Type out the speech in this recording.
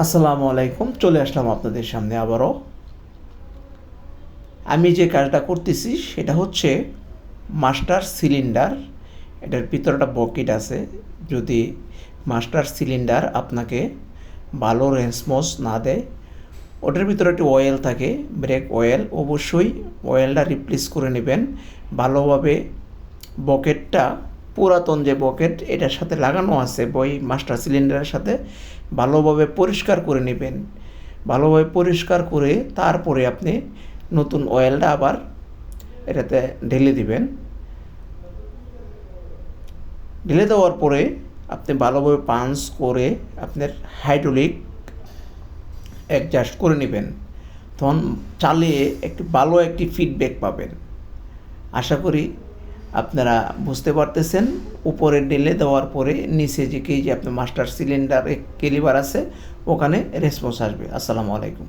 আসসালামু আলাইকুম, চলে আসলাম আপনাদের সামনে আবারও। আমি যে কাজটা করতেছি সেটা হচ্ছে মাস্টার সিলিন্ডার। এটার ভিতরে একটা বকেট আছে। যদি মাস্টার সিলিন্ডার আপনাকে ভালো রেসপন্স না দেয়, ওটার ভিতরে একটি অয়েল থাকে ব্রেক অয়েল অবশ্যই অয়েলটা রিপ্লেস করে নেবেন। ভালোভাবে বকেটটা পুরাতন যে বকেট, এটার সাথে লাগানো আছে বই, মাস্টার সিলিন্ডারের সাথে। ভালোভাবে পরিষ্কার করে নেবেন। ভালোভাবে পরিষ্কার করে তারপরে আপনি নতুন অয়েলটা আবার এটাতে ঢেলে দিবেন। ঢেলে দেওয়ার পরে আপনি ভালোভাবে পাঞ্চ করে আপনার হাইড্রোলিক অ্যাডজাস্ট করে নেবেন। তখন চালিয়ে একটি ভালো একটি ফিডব্যাক পাবেন। আশা করি আপনারা বুঝতে পারতেছেন, উপরে ঢেলে দেওয়ার পরে নিচে যে কি যে আপনার মাস্টার সিলিন্ডার কেলিবার আছে, ওখানে রেসপন্স আসবে। আসসালামু আলাইকুম।